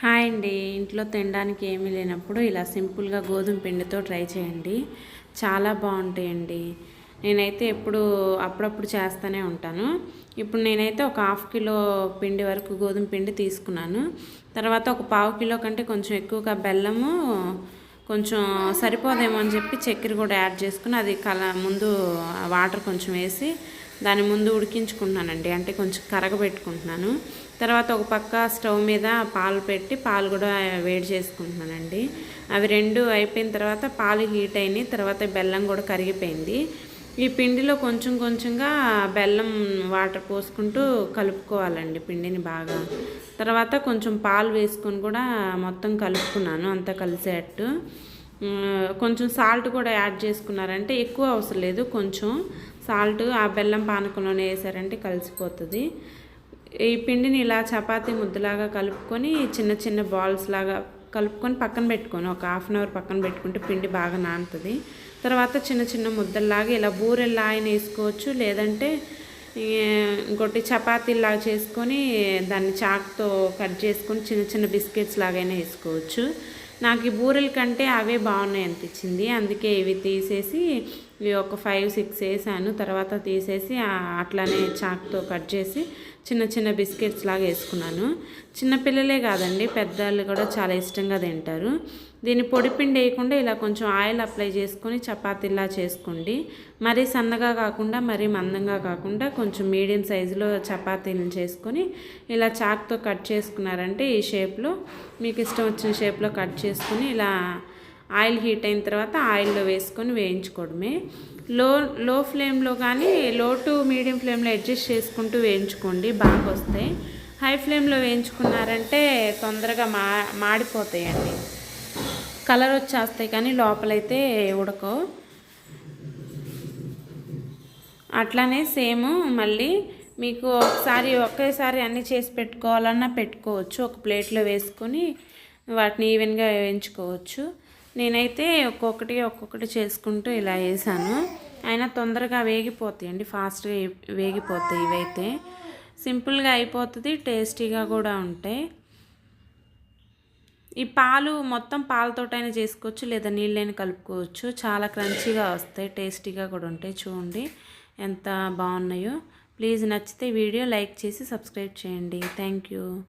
Hi అండి. ఇంట్లో తినడానికి ఏమీ లేనప్పుడు ఇలా సింపుల్గా గోధుమ పిండితో ట్రై చేయండి. చాలా బాగుంటాయండి. నేనైతే ఎప్పుడు అప్పుడప్పుడు చేస్తూనే ఉంటాను. ఇప్పుడు నేనైతే ఒక హాఫ్ కిలో పిండి వరకు గోధుమ పిండి తీసుకున్నాను. తర్వాత ఒక పావు కిలో కంటే కొంచెం ఎక్కువగా బెల్లము కొంచెం సరిపోదేమో అని చెప్పి చక్కెర కూడా యాడ్ చేసుకుని అది కల ముందు వాటర్ కొంచెం వేసి దాని ముందు ఉడికించుకుంటున్నానండి. అంటే కొంచెం కరగబెట్టుకుంటున్నాను. తర్వాత ఒక పక్క స్టవ్ మీద పాలు పెట్టి పాలు కూడా వేడి చేసుకుంటున్నానండి. అవి రెండు అయిపోయిన తర్వాత పాలు హీట్ అయినాయి. తర్వాత బెల్లం కూడా కరిగిపోయింది. ఈ పిండిలో కొంచెం కొంచెంగా బెల్లం వాటర్ పోసుకుంటూ కలుపుకోవాలండి పిండిని బాగా. తర్వాత కొంచెం పాలు వేసుకొని కూడా మొత్తం కలుపుకున్నాను అంతా కలిసేటట్టు కొంచెం సాల్ట్ కూడా యాడ్ చేసుకున్నారంటే ఎక్కువ అవసరం లేదు. కొంచెం సాల్ట్ ఆ బెల్లం పానకంలోనే వేసారంటే కలిసిపోతుంది. ఈ పిండిని ఇలా చపాతీ ముద్దలాగా కలుపుకొని చిన్న చిన్న బాల్స్ లాగా కలుపుకొని పక్కన పెట్టుకొని ఒక హాఫ్ అన్ అవర్ పక్కన పెట్టుకుంటే పిండి బాగా నానుతుంది. తర్వాత చిన్న చిన్న ముద్దల్లాగా ఇలా బూరెల్లా ఆయన వేసుకోవచ్చు. లేదంటే ఇంకోటి చపాతీలాగా చేసుకొని దాన్ని చాక్తో కట్ చేసుకొని చిన్న చిన్న బిస్కెట్స్ లాగైనా వేసుకోవచ్చు. నాకు ఈ బూరెల కంటే అవే బాగున్నాయి అనిపించింది. అందుకే ఇవి తీసేసి ఒక ఫైవ్ సిక్స్ వేసాను. తర్వాత తీసేసి అట్లానే చాక్తో కట్ చేసి చిన్న చిన్న బిస్కెట్స్ లాగా వేసుకున్నాను. చిన్నపిల్లలే కాదండి పెద్దవాళ్ళు కూడా చాలా ఇష్టంగా తింటారు. దీన్ని పొడి పిండి వేయకుండా ఇలా కొంచెం ఆయిల్ అప్లై చేసుకొని చపాతీలా చేసుకోండి. మరీ సన్నగా కాకుండా మరీ మందంగా కాకుండా కొంచెం మీడియం సైజులో చపాతీలను చేసుకొని ఇలా చాక్తో కట్ చేసుకున్నారంటే ఈ షేప్లో మీకు ఇష్టం వచ్చిన షేప్లో కట్ చేసుకుని ఇలా ఆయిల్ హీట్ అయిన తర్వాత ఆయిల్లో వేసుకొని వేయించుకోవడమే. లో లో ఫ్లేమ్లో కానీ లో టు మీడియం ఫ్లేమ్లో అడ్జస్ట్ చేసుకుంటూ వేయించుకోండి బాగా వస్తాయి. హై ఫ్లేమ్లో వేయించుకున్నారంటే తొందరగా మా మాడిపోతాయండి. కలర్ వచ్చేస్తాయి కానీ లోపలైతే ఉడకవు. అట్లానే సేమ్ మళ్ళీ మీకు ఒకసారి ఒకేసారి అన్నీ చేసి పెట్టుకోవాలన్నా పెట్టుకోవచ్చు. ఒక ప్లేట్లో వేసుకొని వాటిని ఈవెన్గా వేయించుకోవచ్చు. నేనైతే ఒక్కొక్కటి ఒక్కొక్కటి చేసుకుంటూ ఇలా వేసాను. అయినా తొందరగా వేగిపోతాయండి ఫాస్ట్గా వేగిపోతాయి ఇవైతే. సింపుల్గా అయిపోతుంది టేస్టీగా కూడా ఉంటాయి. ఈ పాలు మొత్తం పాలతోటైనా చేసుకోవచ్చు లేదా నీళ్ళైనా కలుపుకోవచ్చు. చాలా క్రంచీగా వస్తాయి టేస్టీగా కూడా ఉంటాయి. చూడండి ఎంత బాగున్నాయో. ప్లీజ్ నచ్చితే వీడియో లైక్ చేసి సబ్స్క్రైబ్ చేయండి. Thank you.